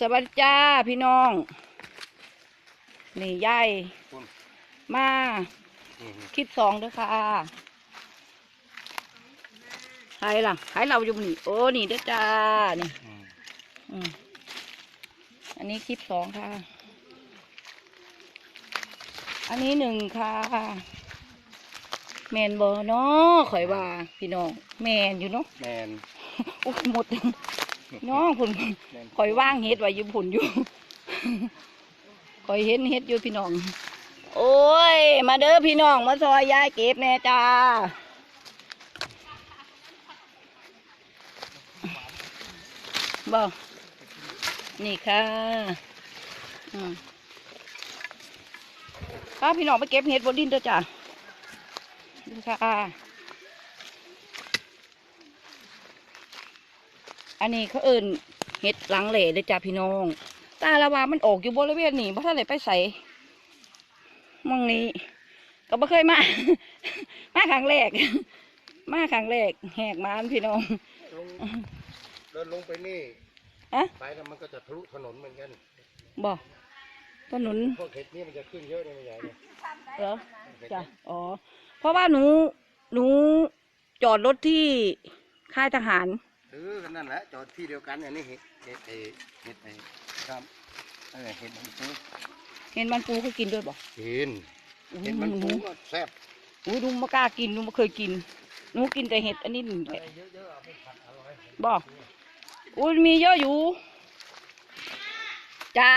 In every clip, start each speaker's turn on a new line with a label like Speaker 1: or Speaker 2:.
Speaker 1: สวัสดีจ้าพี่น้อง นี่ยาย
Speaker 2: คุณ
Speaker 1: มา
Speaker 2: อืม
Speaker 1: คลิปสองเด้วยค่ะใครล่ะใครเราอยู่นี่ โอ้ นี่เด้อจ้า นี่
Speaker 2: อืม
Speaker 1: อืมอันนี้คลิปสองค่ะ อันนี้หนึ่งค่ะแมนบอเนาะข่อยว่าพี่น้อง แมนอยู่เนาะ
Speaker 2: แมน
Speaker 1: โอ้ยหมด น้องคุณ
Speaker 2: แมน
Speaker 1: ข่อยว่างเฮ็ดไว้อยู่ผุนอยู่ข่อยเห็นเฮ็ดอยู่พี่น้อง โอ้ย มาเด้อพี่น้อง มาซอยยายเก็บแน่จ้าบ่นี่ค่ะอืมป้าพี่น้องไปเก็บเห็ดบนดินเด้อจ้าดูค่ะ อันนี้เขาเอิ้นเห็ดหลังเหล่เด้อจ้าพี่น้องตาละวามันออกอยู่บริเวณนี้เพราะถ้าไหนไปใส่มองนี้ ก็ไม่เคยมา มาครั้งแรก มาครั้งแรกแหกมานพี่น้อง
Speaker 2: ลงเดินลงไปนี่
Speaker 1: อะ
Speaker 2: ไปแล้วมันก็จะทะลุถนนเหมือนกัน
Speaker 1: บ่ถนน
Speaker 2: พวกเห็ดนี่มันจะขึ้นเยอะเลยไม่ใหญ่เนี่ย
Speaker 1: เหรอจ้ะอ๋อ เพราะว่าหนูหนูจอดรถที่ค่ายทหาร
Speaker 2: เออก็นั่นแหละจอดที่เดียวกันอันนี้เห็ดเห็ดเอเห็ดเอครับเออเห็ดมันปู
Speaker 1: เห็นมันปูก็กินด้วยบ่
Speaker 2: กิน
Speaker 1: อู้
Speaker 2: เห็ดมัน
Speaker 1: ห
Speaker 2: ปู
Speaker 1: นู
Speaker 2: ก็แซ่บ
Speaker 1: อู้หนูไม่กล้ากินหนูไม่เคยกินหนูกินแต่เห็ดอันนี้หนึ่งแหละ
Speaker 2: เยอะๆเอาไปผัดอร่อย
Speaker 1: บ่อู้มีเยอะอยู่จ้า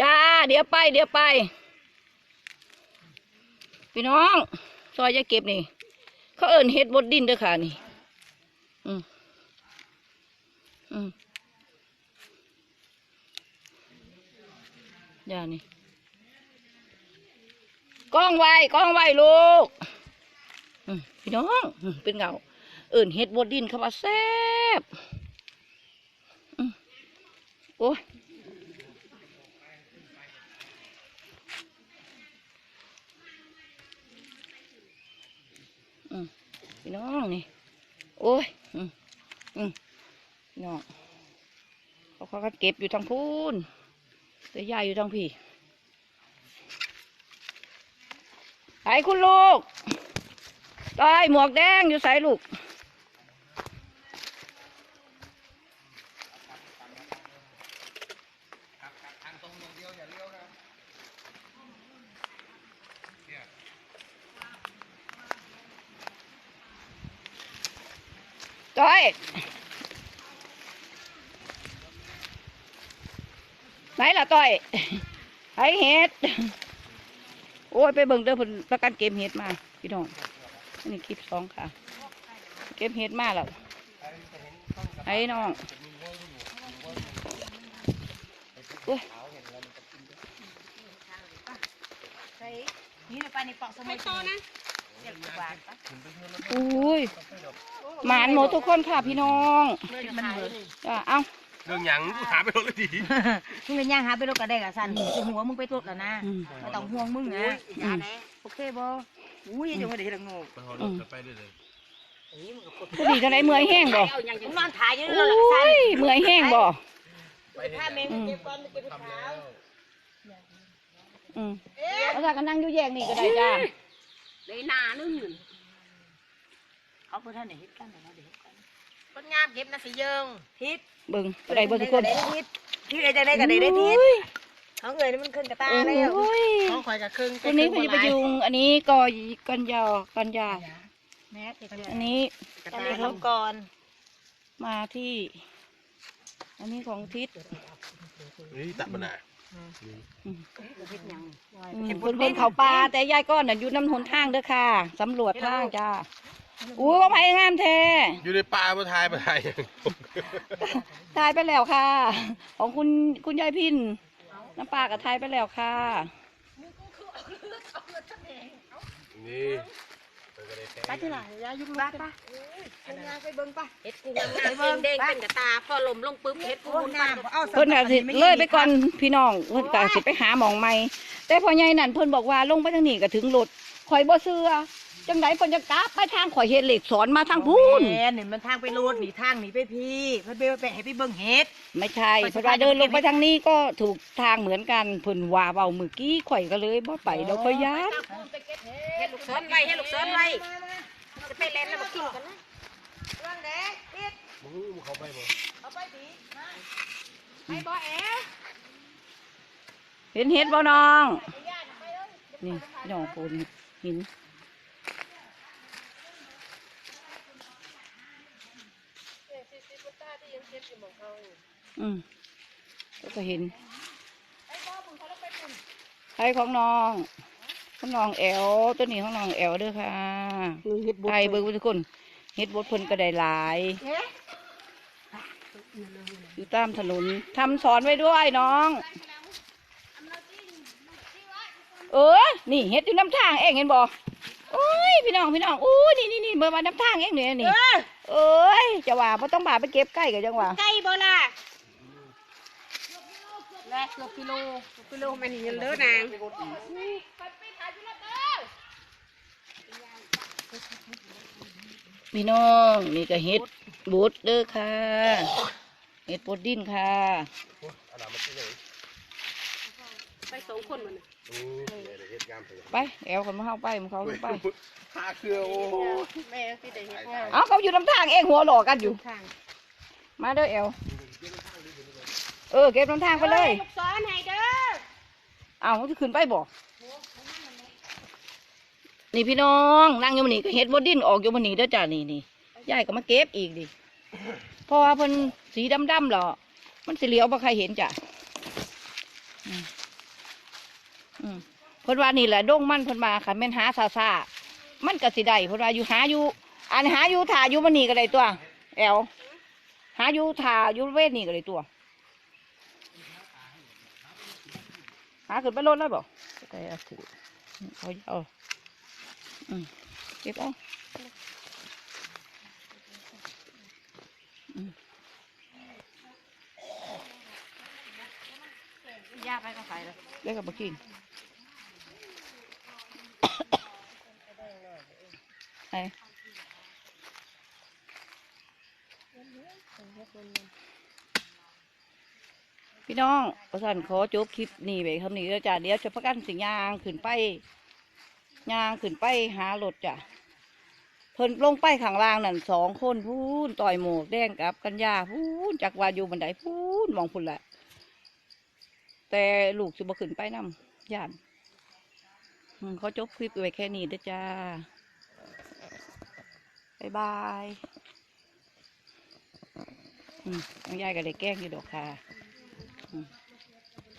Speaker 1: จ้าเดี๋ยวไปเดี๋ยวไป พี่น้องซอยจะเก็บนี่ เขาเอิ้นเห็ดบดดินเด้อค่ะนี่ อืมอืมอย่านี่กล้องไว้กล้องไว้ลูกอืมพี่น้องเป็นเงาเอิ้นเห็ดบดดินเขาว่าแซ่บอืมโอ้ย อืมพี่น้องนี่ โอ้ย อืมอืมพี่น้อง เขาเขาก็เก็บอยู่ทางพูนแต่ยายอยู่ทางพี่ไอ้คุณลูกตายหมวกแดงอยู่ใส่ลูก
Speaker 2: ทางตรงอยางเดียวอย่าเลี้ยวนะ
Speaker 1: ต้อย ไหนล่ะต้อยไอเห็ด โอ้ยไปเบิ่งเด้อเพิ่นประกันเก็บเห็ดมาพี่น้องอันนี้คลิปสองค่ะ เก็บเห็ดมาแล้วไอ้น้องโอ้ย
Speaker 3: นี่ไปในปอกสมุนไพรนะเจ็ดบาทปะ
Speaker 1: อุ้ยหมานหมดทุกคนค่ะพี่น้อง
Speaker 3: มันเหมือน
Speaker 1: จ้ะเอ้า
Speaker 2: เรื่องหยังกูหาไปหมดเลยที
Speaker 3: มึงเป็นย่างหาไปรถกระได้กับสันจะหัวมึงไปรถแล้วนะ
Speaker 1: อืม
Speaker 3: ไม่ต้องห่วงมึงนะโอเคบ่อุ้ยยังไม่ได้เห็นงง
Speaker 2: ไปหอรถจะไปด้วยเลย
Speaker 1: ผู้ดีจะได้เมื่อยแห้งบ่
Speaker 3: มึงนอนถ่ายอยู่
Speaker 1: โอ
Speaker 3: แล้วล่ะสัน้
Speaker 1: ยเมื่อยแห้งบ่
Speaker 3: ถ้าเมง
Speaker 1: อืม
Speaker 3: เก็บก้อนเก็บเท้า
Speaker 1: อืมแล้วถ้ากันนั่งอยู่แยกนี่ก็ได้จ้า
Speaker 3: เลยนานึงเขาเพื่อท่านไหนฮิตกันแต่เราเดี๋ยวกัน คนงามเก็บนะสิยิงฮิต
Speaker 1: เบิ่งก็ได้เบิ่งทุกคน
Speaker 3: ฮิตที่ใดจะได้ก็ได้ได้ทิศเขาเงยนี่มันขึ้นกระตาแล้ว
Speaker 1: โอ้ย
Speaker 3: ของคอยกับครึ่ง
Speaker 1: ตัวนี้พยาประยุงอันนี้กอยกันยาวกันยา
Speaker 3: แม่ติด
Speaker 1: อันนี้
Speaker 3: กระตาลงก่อน
Speaker 1: มาที่ อันนี้ของทิศ
Speaker 2: นี่ตัดมันอะ
Speaker 1: อืมเพิ่นเพิ่นเขาปลาแต่ยายก้อนน่ะอยู่น้ำหนทางเด้อค่ะสำรวจทางจ้า อู้ว่าไผงามแท้
Speaker 2: อยู่ในป่ามาทายมาทาย
Speaker 1: ทายไปแล้วค่ะ ของคุณคุณยายพิน น้ำปลากับทายไปแล้วค่ะ
Speaker 2: นี่
Speaker 3: ไปที่ไหนยายุบลูกปะไปเบิ้งปะเฮ็ดกูงามเด้งเป็นกระตาพอลมลงปุ๊บเฮ็ดกูงามเอา
Speaker 1: เพิ่นก็สิเลยไปก่อนพี่น้องเพิ่นก็สิไปหาหมองใหม่แต่พอใหญ่นั่นเพิ่นบอกว่าลงไปทางนี้ก็ถึงรถข่อยบ่เชื่อ จังไดเพิ่นจะกลับไปทางข่อยเฮ็ดเหล็กสอนมาทางพูน
Speaker 3: แม่นี่มันทางไปโลดหนีทางหนีไปพี่เพิ่นไปไปให้ไปเบิ่งเฮ็ด
Speaker 1: ไม่ใช่
Speaker 3: ไป
Speaker 1: เพิ่น
Speaker 3: สะพา
Speaker 1: ว่านเดินลงไปทางนี้ก็ถูกทางเหมือนกันเพิ่นว่าเว้าเมื่อกี้ข่อยก็เลยบ่ไปดอกข่อยย้าน
Speaker 3: เฮ็ดลูกศรไว้เฮ็ดลูกศรไว้จะไปเล่นแล้วมากินกันนะ
Speaker 2: มึงมึงเขาไปบ่
Speaker 3: ไปบ่แอล
Speaker 1: เห็นเห็ดบ่น้อง นี่น้องปูนหิน อืมแล้วก็เห็นใครของน้องของน้องแอลตัวนี้ของน้องแอลเด้อค่ะ
Speaker 3: เฮ็ด
Speaker 1: ใครเบิ่งทุกคนเฮ็ดบดเพิ่นก็ได้หลายอยู่ตามถนนทำสอนไว้ด้วยน้อง เออ นี่เฮ็ดอยู่น้ำทางเองเห็นบ่โอ้ยพี่น้องพี่น้องอู้นี่นี่นี่เบอร์มาน้ำทางเองเนี่ยนี่ เอ้ยจะว่าบ่ต้องบาไปเก็บใกล้กันจังหว่า
Speaker 3: ไก่บ่ล่ะแลกเกือบกิโลเกือบกิโลมันนี่เด้อนาง
Speaker 1: พี่น้องนี่ก็เฮ็ดบดเด้อค่ะเฮ็ดบดดินค่ะ
Speaker 2: อันนั้นมันเป็นยังไง
Speaker 3: ไปสองคนมัน
Speaker 2: อืมเดี๋ยวเฮ็ดงามไป
Speaker 1: ไปแอวคนมาเข้าไปมันเขาลงไป
Speaker 2: ขาเครือโอ้
Speaker 3: แม่สิได้เฮ็ดงาน
Speaker 1: เอาเขาอยู่น้ำทางเองหัวหลอกกันอยู่
Speaker 3: ทาง
Speaker 1: มาเด้อแอวเออเก็บน้ำทางไปเลย
Speaker 3: ลูกศรให้เด้อ
Speaker 1: เอามันจะขึ้นไปบอก นี่พี่น้องนั่งอยู่มันนี่ก็เฮ็ดบดดินออกอยู่มันนี่เด้อจ้านี่นี่ยายก็มาเก็บอีกดิเพราะว่าเพิ่นสีดำๆเหรอมันสีเหลียวบ่ใครเห็นจ้ะอืมอืมเพิ่นว่านี่แหละดงมันเพิ่นมาค่ะแม่นหาซาซา มันก็สิได้เพิ่นว่าอยู่หาอยู่อันหาอยู่ถ่าอยู่มันนี่ก็ได้ตัว แอลหาอยู่ถ่าอยู่เวทนี่ก็ได้ตัว หาขึ้นไปรถแล้วบอกแต่เอาถือเอาเอาอืมเก็บเอาอืม
Speaker 3: ย่าไปก็ใส่เลย
Speaker 1: เล็กกับบักกิน ไอพี่น้องประสันขอจบคลิปนี้ไปคำนี้แล้วจ้ะเดี๋ยวจะประกันสิยางขึ้นไปยางขึ้นไปหารถจ้ะเพิ่นลงไปข้างล่างนั่นสองคนพูนต่อยหมวกแดงกับกัญญาพูนจากวาอยู่บันไดพูนมองพุ่นแหละแต่ลูกจะบ่ขึ้นไปนำย่านเขาจบคลิปไว้แค่นี้เด้อจ้า บายบายอืมยายก็ได้แกล้งอยู่ดอกค่ะอืม